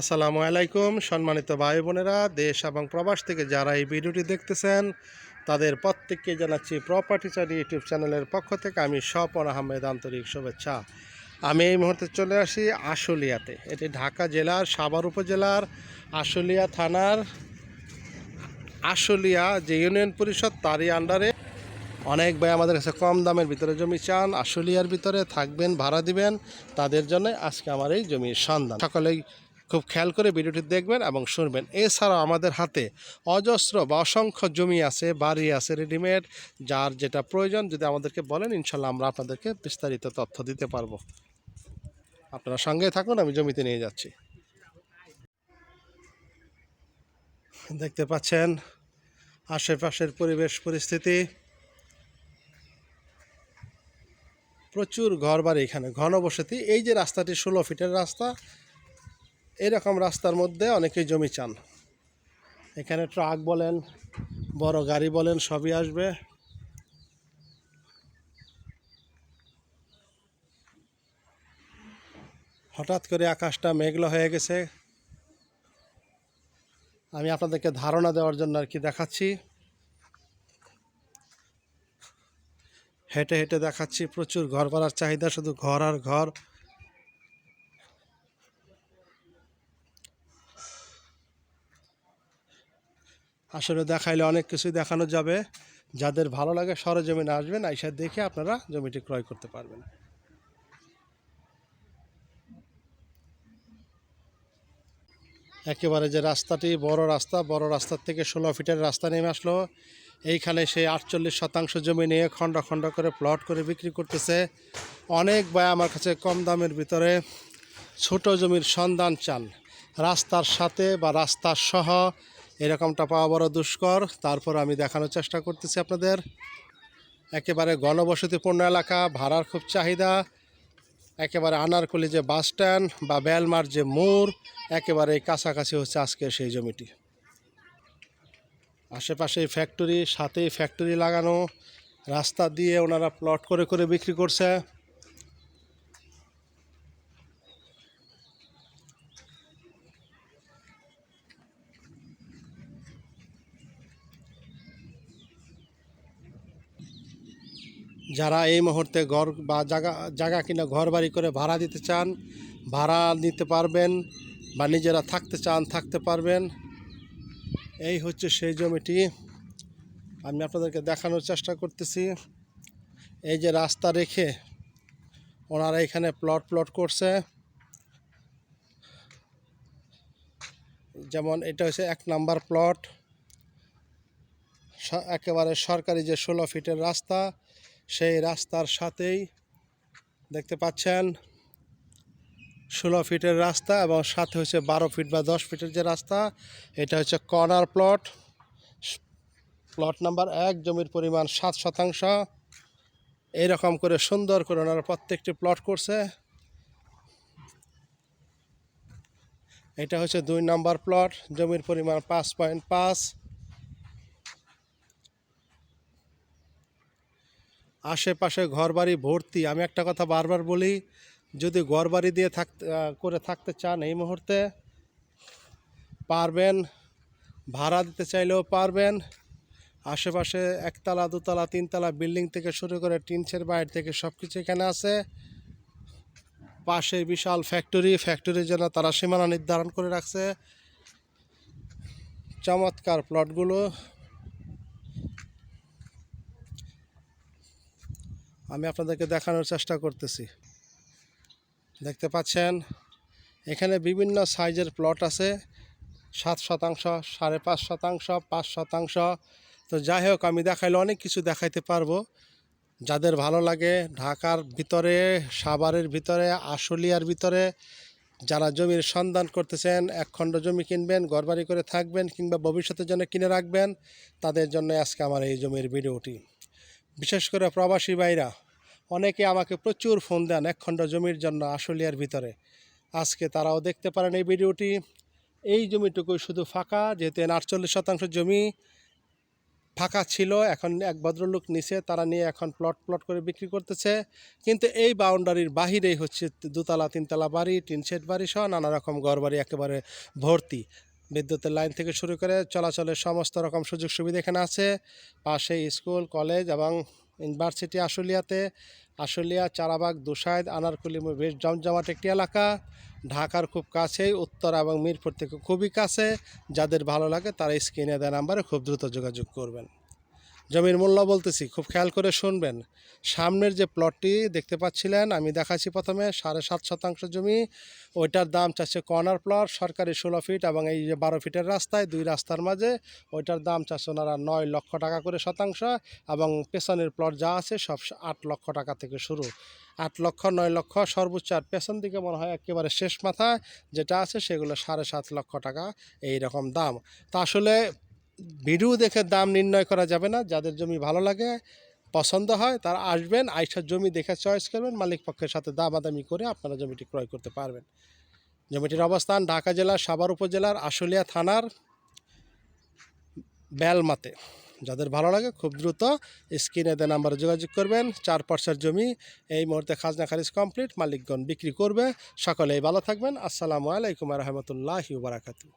আসসালামু আলাইকুম, সম্মানিত ভাই বোনেরা, দেশ এবং প্রবাস থেকে যারা এই ভিডিওটি দেখতেছেন, তাদের প্রত্যেককে জানাচ্ছি প্রপার্টি চারি ইউটিউব চ্যানেলের পক্ষ থেকে আমি স্বপন আহমেদ আন্তরিক শুভেচ্ছা। আমি এই মুহূর্তে চলে আসি আশুলিয়াতে। এটি ঢাকা জেলার সাভার উপজেলার আশুলিয়া থানার আশুলিয়া যে ইউনিয়ন পরিষদ, তারই আন্ডারে অনেক ভাই আমাদের কাছে কম দামের ভিতরে জমি চান, আশুলিয়ার ভিতরে থাকবেন, ভাড়া দিবেন, তাদের জন্য আজকে আমার এই জমির সন্ধান। সকলেই খুব খেয়াল করে ভিডিওটি দেখবেন এবং শুনবেন। এছাড়াও আমাদের হাতে অজস্র বা অসংখ্য জমি আছে, বাড়ি আছে রেডিমেড যার যেটা প্রয়োজন, যদি আমাদেরকে বলেন, ইনশাল্লাহ আমরা আপনাদেরকে বিস্তারিত তথ্য দিতে পারব। আপনারা সঙ্গে থাকুন, আমি জমিতে নিয়ে যাচ্ছি। দেখতে পাচ্ছেন, আশেপাশের পরিবেশ পরিস্থিতি। প্রচুর ঘর বাড়ি এখানে, ঘনবসতি। এই যে রাস্তাটি ষোলো ফিটের রাস্তা এরকম রাস্তার মধ্যে অনেকেই জমি চান। এখানে ট্রাক বলেন, বড় গাড়ি বলেন, সবই আসবে। হঠাৎ করে আকাশটা মেঘলা হয়ে গেছে। আমি আপনাদেরকে ধারণা দেওয়ার জন্য আর কি দেখাচ্ছি। হেঁটে হেঁটে দেখাচ্ছি, প্রচুর ঘর ভাড়ার চাহিদা, শুধু ঘর আর ঘর। আসলে দেখাইলে অনেক কিছুই দেখানো যাবে। যাদের ভালো লাগে সরজমিনে আসবেন, আইসা দেখে আপনারা জমিটি ক্রয় করতে পারবেন। একেবারে যে রাস্তাটি বড় রাস্তা, বড় রাস্তার থেকে ষোলো ফিটের রাস্তা নেমে আসলো। এইখানে সেই আটচল্লিশ শতাংশ জমি নিয়ে খণ্ড খণ্ড করে প্লট করে বিক্রি করতেছে। অনেক ভাই আমার কাছে কম দামের ভিতরে ছোট জমির সন্ধান চান। রাস্তার সাথে বা রাস্তার সহ এরকমটা পাওয়া বড় দুষ্কর। তারপর আমি দেখানোর চেষ্টা করতেছি আপনাদের। একেবারে গণবসতিপূর্ণ এলাকা, ভাড়ার খুব চাহিদা। একেবারে আনারকলি যে বাস স্ট্যান্ড বা বেলমার যে মোড় একেবারে কাছাকাছি হচ্ছে আজকে সেই জমিটি। আশেপাশে ফ্যাক্টরি সাথেই ফ্যাক্টরি লাগানো। রাস্তা দিয়ে ওনারা প্লট করে করে বিক্রি করছে। যারা এই মুহূর্তে ঘর বা জায়গা জায়গা কিনা ঘর বাড়ি করে ভাড়া দিতে চান, ভাড়া নিতে পারবেন বা নিজেরা থাকতে চান, থাকতে পারবেন। এই হচ্ছে সেই জমিটি। আমি আপনাদেরকে দেখানোর চেষ্টা করতেছি। এই যে রাস্তা রেখে ওনারা এখানে প্লট প্লট করছে। যেমন এটা হচ্ছে এক নাম্বার প্লট একেবারে সরকারি যে ষোলো ফিটের রাস্তা সেই রাস্তার সাথেই দেখতে পাচ্ছেন ষোলো ফিটের রাস্তা এবং সাথে হচ্ছে বারো ফিট বা দশ ফিটের যে রাস্তা, এটা হচ্ছে কর্নার প্লট। প্লট নাম্বার এক, জমির পরিমাণ সাত শতাংশ। এইরকম করে সুন্দর করে ওনারা প্রত্যেকটি প্লট করছে। এটা হচ্ছে দুই নাম্বার প্লট, জমির পরিমাণ পাঁচ পয়েন্ট পাঁচ। আশেপাশে ঘরবাড়ি, ভর্তি। আমি একটা কথা বারবার বলি, যদি ঘরবাড়ি দিয়ে থাকতে করে থাকতে চান এই মুহূর্তে, পারবেন, ভাড়া দিতে চাইলেও পারবেন। আশেপাশে একতলা, দুতলা, তিনতলা বিল্ডিং থেকে শুরু করে টিনসের বাইরে থেকে সব কিছু এখানে আছে। পাশে বিশাল ফ্যাক্টরি, ফ্যাক্টরির জন্য তারা সীমানা নির্ধারণ করে রাখছে। চমৎকার প্লটগুলো আমি আপনাদেরকে দেখানোর চেষ্টা করতেছি। দেখতে পাচ্ছেন, এখানে বিভিন্ন সাইজের প্লট আছে, সাত শতাংশ, সাড়ে পাঁচ শতাংশ পাঁচ শতাংশ। তো যাই হোক, আমি দেখাইলে অনেক কিছু দেখাইতে পারব। যাদের ভালো লাগে, ঢাকার ভিতরে, সাভারের ভিতরে, আশুলিয়ার ভিতরে, যারা জমির সন্ধান করতেছেন, এক খণ্ড জমি কিনবেন, ঘরবাড়ি করে থাকবেন কিংবা ভবিষ্যতের জন্য কিনে রাখবেন, তাদের জন্য আজকে আমার এই জমির ভিডিওটি। বিশেষ করে প্রবাসী ভাইরা, অনেকে আমাকে প্রচুর ফোন দেন এক খণ্ড জমির জন্য আশুলিয়ার ভিতরে। আজকে তারাও দেখতে পারেন এই ভিডিওটি। এই জমিটুকু শুধু ফাঁকা, যেহেতু এর আটচল্লিশ শতাংশ জমি ফাঁকা ছিল, এখন এক ভদ্রলোক নিচে তারা নিয়ে এখন প্লট প্লট করে বিক্রি করতেছে। কিন্তু এই বাউন্ডারির বাহিরেই হচ্ছে দুতলা তিনতলা বাড়ি, টিন শেড বাড়ি সহ নানা রকম ঘর বাড়ি একেবারে ভর্তি। বিদ্যুতের লাইন থেকে শুরু করে চলাচলের সমস্ত রকম সুযোগ সুবিধা এখানে আছে। পাশে স্কুল, কলেজ এবং ইউনিভার্সিটি আশুলিয়াতে। আশুলিয়া, চারাবাগ, দুসাইদ, আনারকুলি, বেশ জমজমাট একটি এলাকা। ঢাকার খুব কাছেই, উত্তর এবং মিরপুর থেকে খুবই কাছে। যাদের ভালো লাগে তারা স্ক্রিনে দেওয়া নাম্বারে খুব দ্রুত যোগাযোগ করবেন। জমির মূল্য বলতেছি, খুব খেয়াল করে শুনবেন। সামনের যে প্লটটি দেখতে পাচ্ছিলেন, আমি দেখাচ্ছি প্রথমে, সাড়ে সাত শতাংশ জমি, ওইটার দাম চাচ্ছে কর্নার প্লট সরকারি ষোলো ফিট এবং এই যে বারো ফিটের রাস্তায়, দুই রাস্তার মাঝে, ওইটার দাম চাচ্ছে ওনারা নয় লক্ষ টাকা করে শতাংশ এবং পেছনের প্লট যা আছে সব আট লক্ষ টাকা থেকে শুরু। আট লক্ষ, নয় লক্ষ সর্বোচ্চ আর পেছন দিকে মনে হয় একেবারে শেষ মাথায় যেটা আছে সেগুলো সাড়ে সাত লক্ষ টাকা এই রকম দাম। তা আসলে ভিডিও দেখে দাম নির্ণয় করা যাবে না। যাদের জমি ভালো লাগে, পছন্দ হয়, তারা আসবেন আইসার জমি দেখে চয়েস করবেন, মালিক পক্ষের সাথে দামাদামি করে আপনারা জমিটি ক্রয় করতে পারবেন। জমিটির অবস্থান ঢাকা জেলার সাভার উপজেলার আশুলিয়া থানার বেলমাতে। যাদের ভালো লাগে খুব দ্রুত স্ক্রিনে দেওয়া নাম্বারে যোগাযোগ করবেন। চার পার্সের জমি এই মুহূর্তে খাজনা খারিজ কমপ্লিট, মালিকগণ বিক্রি করবে। সকলেই ভালো থাকবেন। আসসালামু আলাইকুম রহমতুল্লাহি বারাকাতু